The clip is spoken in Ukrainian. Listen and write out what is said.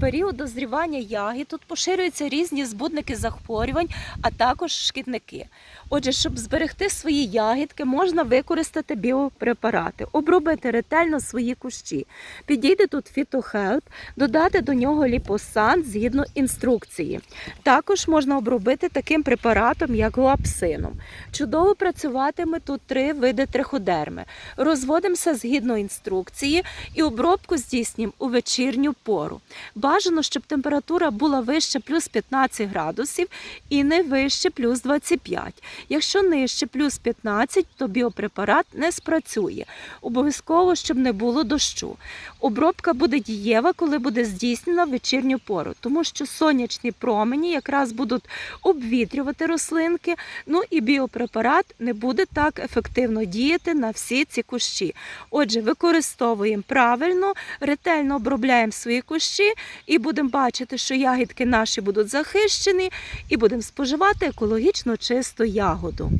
період дозрівання ягід тут поширюються різні збудники захворювань, а також шкідники. Отже, щоб зберегти свої ягідки, можна використати біопрепарати, обробити ретельно свої кущі. Підійде тут фітохелп, додати до нього ліпосан згідно інструкції. Також можна обробити таким препаратом, як гуапсином. Чудово працюватиме тут три види триходерми. Розводимося згідно інструкції і обробку здійснюємо у вечірню пору. Бажано, щоб температура була вище плюс 15 градусів і не вище плюс 25. Якщо нижче плюс 15, то біопрепарат не спрацює. Обов'язково, щоб не було дощу. Обробка буде дієва, коли буде здійснена вечірню пору, тому що сонячні промені якраз будуть обвітрювати рослинки. Ну і біопрепарат не буде так ефективно діяти на всі ці кущі. Отже, використовуємо правильно, ретельно обробляємо свої кущі і будемо бачити, що ягідки наші будуть захищені, і будемо споживати екологічно чисту ягоду.